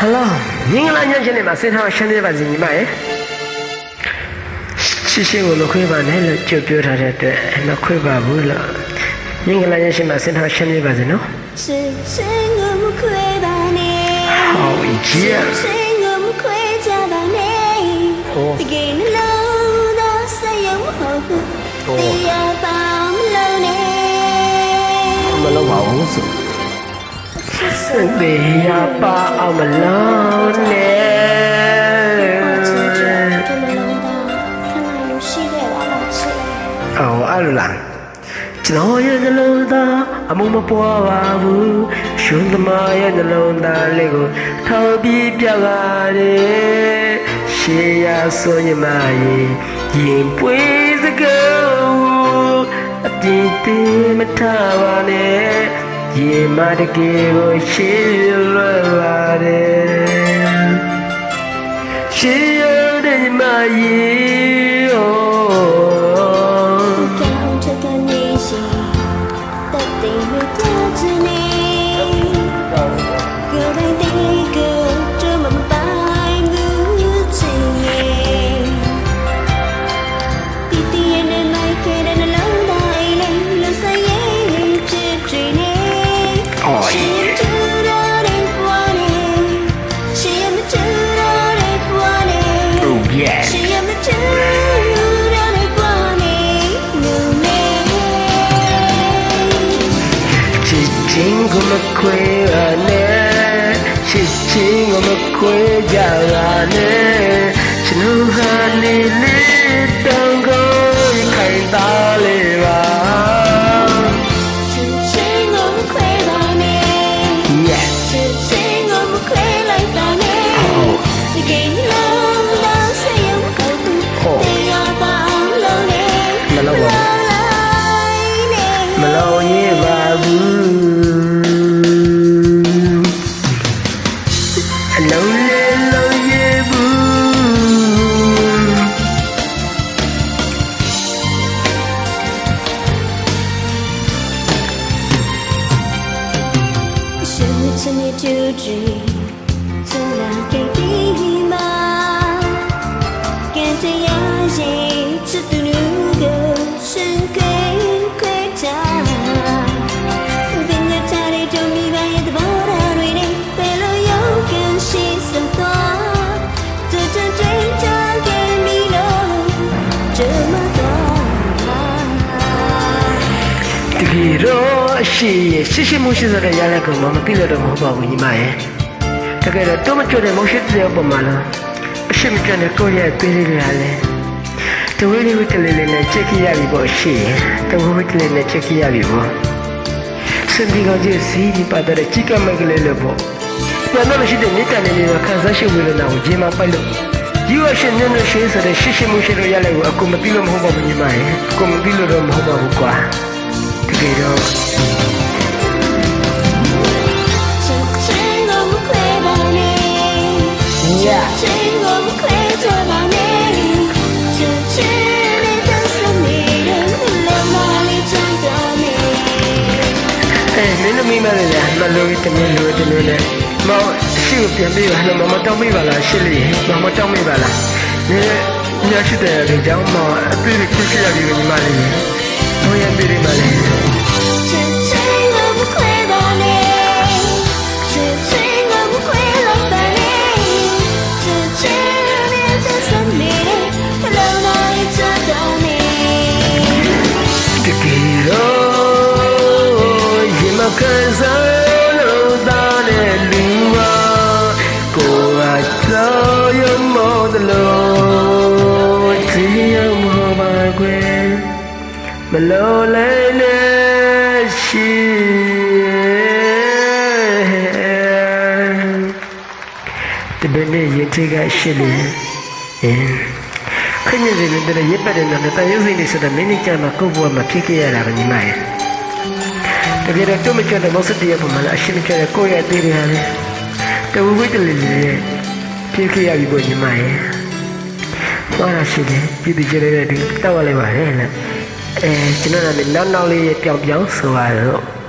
ဟလာမင်္ဂလာညချမ်းလေးမှာစင်ထားရှင်းနေပါစီညီမရေရှိရှိကိုလခွေးပါနဲ့လို့ကြွပြောထားတဲ့အတွက်မခွေးပါဘူးလို့မင်္ဂလာညချမ်းမှာစင်ထားရှင်းနေပါစီနော်စင်စင်ကမခွေးပါနဲ့ Oh yeah စင်ကမခွေးကြပါနဲ့တကယ်လို့တော့စရုံဟုတ်ဘူးတရားပါမလို့နဲ့မလို့ပါဘူးဆို สุเบียปาเอามาลอนเน่အော်အဲ့လိုလားကျွန်တော်ရဲ့နှလုံးသားအမုံမပွားပါဘူးရှင်သမားရဲ့နှလုံးသားလေးကိုထောက်ပြီးပြလာတယ်ရှေးရဆိုရင်မရင်ရင်ပွေးစကားအပြင်းတင်မထားပါနဲ့ ရေမတကယ်ကိုရှေးလွယ်ပါတယ်ရှေးရတဲ့ ချင်းကိုမခွဲရနဲ့ချစ်ချင်းကိုမခွဲကြရနဲ့ကျွန်တော်ဟာနေနေတောင်းကိုခိုင်သားလေးပါမလောရေးပါဘူး 曾经编织灿烂的密码，跟着夜色偷偷溜走，深邃璀璨。灯光下的秘密被我牢牢地保留，有些线索，就这样悄悄地溜走，怎么躲？ အရှိရဲ့ရှိရှိမှုရှိစတဲ့ရလက်ကောင်မမသိလို့တော့မဟုတ်ပါဘူးညီမရဲ့တကယ်တော့တော့မကြွတဲ့မောင်ရှိတဲ့ပုံမှန်လားအရှိမကျတဲ့ကိုယ့်ရဲ့ပေးလေးတွေကလည်းတဝေးလေးဝစ်ကလေးလေးနဲ့ချက်ကြည့်ရပြီပေါ့အရှိရဲ့တဝေးဝစ်ကလေးနဲ့ချက်ကြည့်ရပြီပေါ့စင်ဒီကောင်ကြီးစီးဒီပါတဲ့ချိကမကလေးလို့ပေါ့ပြန်တော့ရှိတဲ့မြေတန်နေမှာခံစားရှိဝေဒနာကိုဂျင်းမပိုက်လို့ဒီဝရှင်ညနေရှိဆိုတဲ့ရှိရှိမှုရှိလို့ရလက်ကိုအကူမသိလို့မဟုတ်ပါဘူးညီမရဲ့အကူမသိလို့တော့မဟုတ်ပါဘူးကွာတကယ်တော့ မင်းသမီးမလေးလားမလို့တမင်းလို့တမင်းနဲ့မောင်ရှိကိုပြန်ပြီးပါလို့မမတောင်းမိပါလားရှစ်လေးမမတောင်းမိပါလားဒီညရှိတဲ့ကြောင့်မအပြည့်ကိုရှိရပြီညီမလေး တော့ရေမကစားလို့သားတဲ့လူဟာကိုယ်ကကြောက်ရွံ့မောတယ်လို့ဒီရမောပါကွယ်မလို့လည်းနဲ့ရှိတပည့်နဲ့ရင်ထိကရှိလေအင်းခင်းနေတယ်တဲ့ရပတ်တယ်နော်တရုပ်စိနေစတဲ့မင်းကြီးကမှကိုယ့်ဘဝမှာဖြစ်ခဲ့ရတာကညီမရဲ့ တကယ်တော့တုံးမကျတဲ့မောစတရပုံမှာအရှင်းကျတဲ့ကိုယ့်ရဲ့အသေးတွေဟာလေတဝဝိတလေးလေးဖြစ်ခဲ့ရပြီပေါ့ညီမရဲ့မှားတာရှိတယ်ပြည်သူကျတဲ့တူတောက်ရလိုက်ပါလေလားအဲကျွန်တော်ကလည်းနောက်နောက်လေးပြောင်ပြောင်ဆိုရတော့